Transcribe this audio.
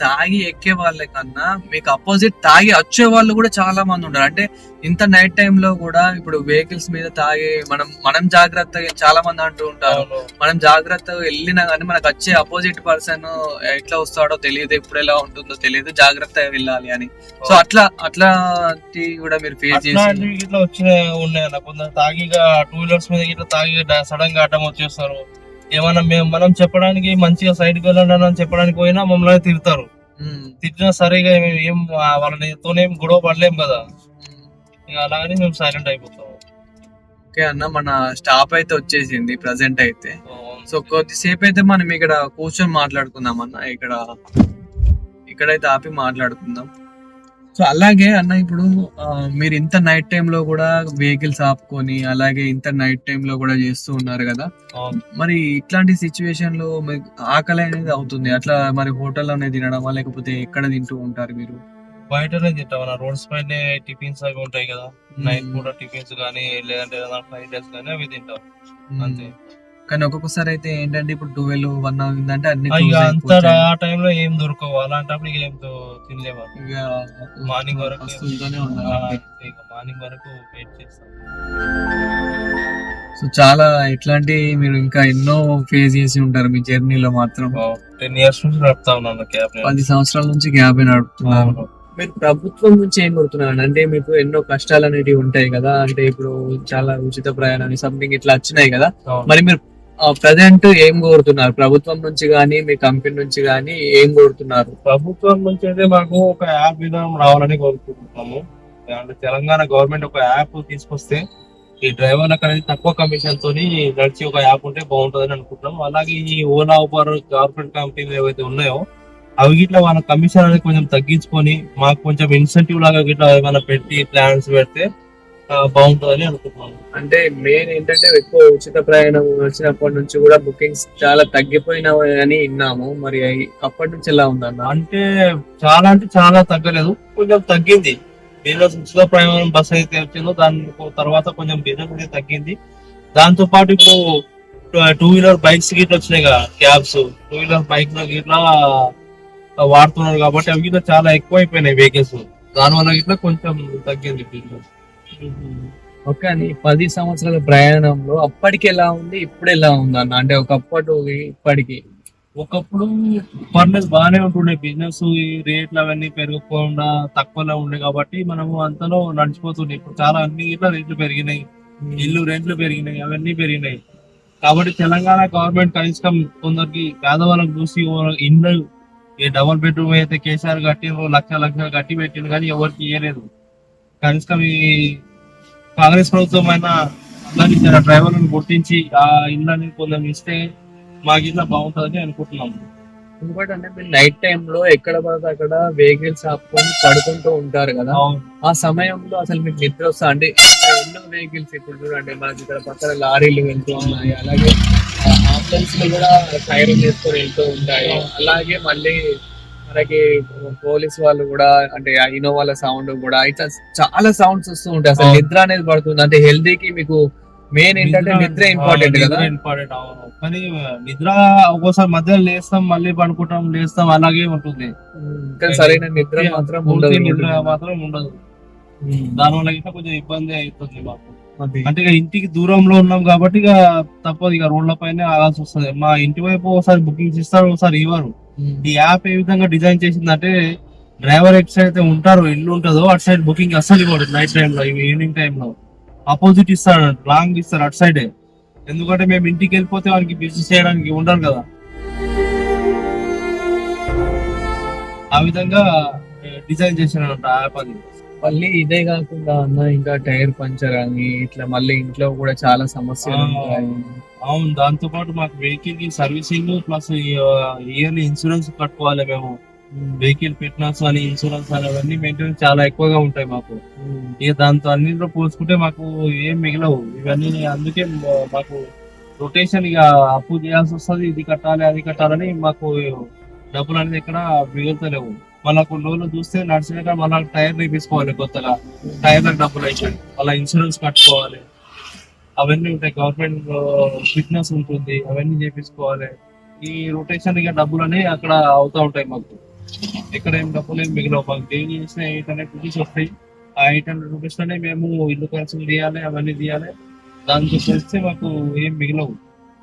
తాగి ఎక్కే వాళ్ళ కన్నా మీకు అపోజిట్ తాగి వచ్చే వాళ్ళు కూడా చాలా మంది ఉంటారు అంటే ఇంత నైట్లో కూడా ఇప్పుడు వెహికల్స్ మీద తాగి మనం మనం జాగ్రత్తగా చాలా మంది అంటూ ఉంటారు. మనం జాగ్రత్తగా వెళ్ళినా కానీ మనకు వచ్చే అపోజిట్ పర్సన్ ఎట్లా వస్తాడో తెలియదు ఎప్పుడు ఎలా ఉంటుందో తెలియదు జాగ్రత్తగా వెళ్ళాలి అని. సో అట్లా అట్లాంటి కూడా మీరు ఫేస్ చేసి అట్లాంటివి ఇట్లా వచ్చిన ఉన్నాయన్న కొందరు తాగిగా టూ వీలర్స్ మీద ఇట్లా తాగి సడన్గా అడ్డం వచ్చేస్తారు. ఏమన్నా మేము మనం చెప్పడానికి మంచిగా సైడ్కి వెళ్ళండి అని చెప్పడానికి పోయినా మమ్మల్ని తిడతారు. తిట్టినా సరిగా మేము ఏం ఆ వాళ్ళని తోనేం గొడవ పడలేం కదా. ఇక అలాగని మేము సైలెంట్ అయిపోతాం. ఓకే అన్న మన స్టాప్ అయితే వచ్చేసింది ప్రజెంట్ అయితే. సో కొద్దిసేపు అయితే మనం ఇక్కడ కూర్చొని మాట్లాడుకుందాం అన్న. ఇక్కడ ఇక్కడైతే ఆపి మాట్లాడుకుందాం. సో అలాగే అన్న ఇప్పుడు మీరు ఇంత నైట్లో కూడా వెహికల్స్ ఆపుకొని అలాగే ఇంత నైట్లో కూడా చేస్తూ ఉన్నారు కదా. మరి ఇట్లాంటి సిచ్యువేషన్లో ఆకలి అనేది అవుతుంది. అట్లా మరి హోటల్లోనే తినడమా లేకపోతే ఎక్కడ తింటూ ఉంటారు మీరు? బయటనే తింటాం రోడ్స్ పైన టిఫిన్స్ అవి ఉంటాయి కదా. నైట్ పూట టిఫిన్స్ కానీ లేదంటే ఫ్రైడ్ రైస్ కానీ అవి తింటాం. అంతే. కానీ ఒక్కొక్కసారి అయితే ఏంటంటే ఇప్పుడు ట్వెల్వ్ వన్ అయిందంటే అన్ని ఇక అంత. ఆ టైంలో ఏం దొరకవు. అలాంటప్పుడు ఇక ఏం తినలేము ఇక మార్నింగ్ వరకు వస్తుంటూనే ఆ, ఉండాలి. ఇక మార్నింగ్ వరకు వెయిట్ చేస్తాం. సో చాలా ఇట్లాంటి మీరు ఇంకా ఎన్నో ఫేస్ చేసి ఉంటారు మీ జర్నీలో మాత్రం. టెన్ ఇయర్స్ నుంచి నడుపుతా ఉన్నాను క్యాబ్ పది సంవత్సరాల నుంచి క్యాబ్ నడుపుతున్నారు మీరు ప్రభుత్వం నుంచి ఏం కోరుతున్నారు అంటే మీకు ఎన్నో కష్టాలు అనేటివి ఉంటాయి కదా. అంటే ఇప్పుడు చాలా ఉచిత ప్రయాణాన్ని సంథింగ్ ఇట్లా వచ్చినాయి కదా. మరి మీరు ప్రజెంట్ ఏం కోరుతున్నారు? ప్రభుత్వం నుంచి కానీ మీ కంపెనీ నుంచి కానీ ఏం కోరుతున్నారు? ప్రభుత్వం నుంచి అయితే మాకు ఒక యాప్ విధానం రావాలని కోరుకుంటున్నాము. అంటే తెలంగాణ గవర్నమెంట్ ఒక యాప్ తీసుకొస్తే ఈ డ్రైవర్లకు అనేది తక్కువ కమిషన్ తోని నడిచి ఒక యాప్ ఉంటే బాగుంటుందని అనుకుంటున్నాం అలాగే ఈ ఓలా ఊబర్ గవర్నమెంట్ కంపెనీలు ఏవైతే ఉన్నాయో అవి గిట్లా వాళ్ళ కమిషన్ అనేది కొంచెం తగ్గించుకొని మాకు కొంచెం ఇన్సెంటివ్ లాగా గిట్లా ఏమైనా పెట్టి ప్లాన్స్ పెడితే బాగుంటుందని అనుకుంటున్నాను. అంటే మెయిన్ ఏంటంటే ఎక్కువ ఉచిత ప్రయాణం వచ్చినప్పటి నుంచి కూడా బుకింగ్స్ చాలా తగ్గిపోయినాయి అని విన్నాము. మరి అప్పటి నుంచి ఎలా ఉందన్న? అంటే చాలా అంటే చాలా తగ్గలేదు. కొంచెం తగ్గింది. బిజినెస్ ఉచిత ప్రయాణం బస్ అయితే వచ్చిందో దాని తర్వాత కొంచెం బిజినెస్ అయితే తగ్గింది. దాంతో పాటు ఇప్పుడు టూ వీలర్ బైక్స్ గిట్లా వచ్చినాయి కదా క్యాబ్స్ టూ వీలర్ బైక్ గిట్లా వాడుతున్నారు కాబట్టి అవి గిట్లా చాలా ఎక్కువ అయిపోయినాయి వెహికల్స్ దానివల్ల గిట్లా కొంచెం తగ్గింది బిజినెస్ ఓకే అని పది సంవత్సరాల ప్రయాణంలో అప్పటికి ఎలా ఉంది? ఇప్పుడు ఎలా ఉంది అన్న? అంటే ఒకప్పటి ఇప్పటికి. ఒకప్పుడు పర్లేదు బాగానే ఉంటుండే. బిజినెస్ ఈ రేట్లు అవన్నీ పెరగకుండా తక్కువలో ఉండే కాబట్టి మనము అంతలో నడిచిపోతుండే. ఇప్పుడు చాలా అన్ని ఇట్లా రేట్లు పెరిగినాయి. ఇల్లు రెంట్లు పెరిగినాయి అవన్నీ పెరిగినాయి. కాబట్టి తెలంగాణ గవర్నమెంట్ కనీసం కొందరికి పేదవాళ్ళకి చూసి ఇండ్లు డబుల్ బెడ్రూమ్ అయితే కేసీఆర్ కట్టి ఓ లక్ష లక్ష కట్టి పెట్టిండు కానీ ఎవరికి ఇవ్వలేదు కనీసం ఈ కాంగ్రెస్ ప్రభుత్వం అయినా అందరినీ డ్రైవర్లను గుర్తించి ఆ ఇళ్ళని కొంచెం ఇస్తే మాకు ఇట్లా బాగుంటుందని అనుకుంటున్నాం. అంటే మీరు నైట్ టైం లో ఎక్కడ పడితే అక్కడ వెహికల్స్ ఆపుకొని పడుకుంటూ ఉంటారు కదా. ఆ సమయంలో అసలు మీకు నిద్ర వస్తా అంటే ఎన్నో వెహికల్స్ ఇప్పుడు చూడండి మనకి ఇక్కడ పక్కన లారీలు వెళ్తూ ఉన్నాయి అలాగే అంబులెన్స్ కూడా సైరన్ చేసుకొని వెళ్తూ ఉంటాయి. అలాగే మళ్ళీ మనకి పోలీస్ వాళ్ళు కూడా అంటే ఇన్నోవాల సౌండ్ కూడా ఇట్లా చాలా సౌండ్స్ వస్తూ ఉంటాయి. అసలు. నిద్ర అనేది పడుతుంది. అంటే హెల్తీకి మీకు మెయిన్ ఏంటంటే నిద్ర ఇంపార్టెంట్ కదా? ఇంపార్టెంట్ అవును. కానీ నిద్ర ఒక్కోసారి మధ్యలో లేస్తాం మళ్ళీ పడుకుంటాం లేస్తాం అలాగే ఉంటుంది. కానీ సరైన నిద్ర మాత్రం ఉండదు నిద్ర మాత్రం ఉండదు. దానివల్ల ఇంకా కొంచెం ఇబ్బంది అవుతుంది మాకు. అంటే ఇక ఇంటికి దూరంలో ఉన్నాం కాబట్టి ఇక తప్పదు ఇక రోడ్ల పైన ఆగాల్సి వస్తుంది. మా ఇంటి వైపు ఒకసారి బుకింగ్స్ ఇస్తారు ఒకసారి ఇవ్వరు. ఈ యాప్ ఏ విధంగా డిజైన్ చేసిందంటే డ్రైవర్ ఎట్ సైడ్ అయితే ఉంటారు ఇల్లు ఉంటుందో అటు సైడ్ బుకింగ్ అస్సలు ఇవ్వడు నైట్ టైంలో ఈవినింగ్ టైంలో. ఆపోజిట్ ఇస్తాడు లాంగ్ ఇస్తారు అటు సైడే. ఎందుకంటే మేము ఇంటికి వెళ్ళిపోతే వానికి బిజినెస్ చేయడానికి ఉండరు కదా. ఆ విధంగా డిజైన్ చేసిన యాప్ అది మళ్ళీ ఇదే కాకుండా అన్న ఇంకా టైర్ పంచర్ అని ఇట్లా మళ్ళీ ఇంట్లో కూడా చాలా సమస్యలు. ఉంటాయి. అవును దాంతో పాటు మాకు వెహికల్కి సర్వీసింగ్ ప్లస్ ఇయర్లీ ఇన్సూరెన్స్ కట్టుకోవాలి మేము. వెహికల్ ఫిట్నెస్ అని ఇన్సూరెన్స్ అని అవన్నీ మెయింటెనెన్స్ చాలా ఎక్కువగా ఉంటాయి మాకు. ఇక దాంతో అన్నింటిలో పోల్చుకుంటే మాకు ఏం మిగలవు. ఇవన్నీ అందుకే మాకు రొటేషన్ ఇక అప్పు చేయాల్సి వస్తుంది. ఇది కట్టాలి అది కట్టాలని మాకు డబ్బులు అనేది ఎక్కడ మిగులుతలేవు. మళ్ళీ కొన్ని రోజులు చూస్తే నడిచినాక మళ్ళీ టైర్ తీసుకోవాలి కొత్తగా. టైర్లకు డబ్బులు అయితే మళ్ళీ ఇన్సూరెన్స్ కట్టుకోవాలి. అవన్నీ ఉంటాయి. గవర్నమెంట్ ఫిట్నెస్ ఉంటుంది. అవన్నీ చేపించుకోవాలి. ఈ రొటేషన్ ఇక డబ్బులు అనేవి అక్కడ అవుతా ఉంటాయి మాకు. ఎక్కడ ఏం డబ్బులు ఏం మిగిలవు. మాకు డైలీ చేసిన ఎయిట్ హండ్రెడ్ రూపీస్ వస్తాయి. ఆ ఎయిట్ హండ్రెడ్ రూపీస్లోనే మేము ఇల్లు ఖర్చులు తీయాలి అవన్నీ తీయాలి. దాంతో చేస్తే మాకు ఏం మిగిలవు.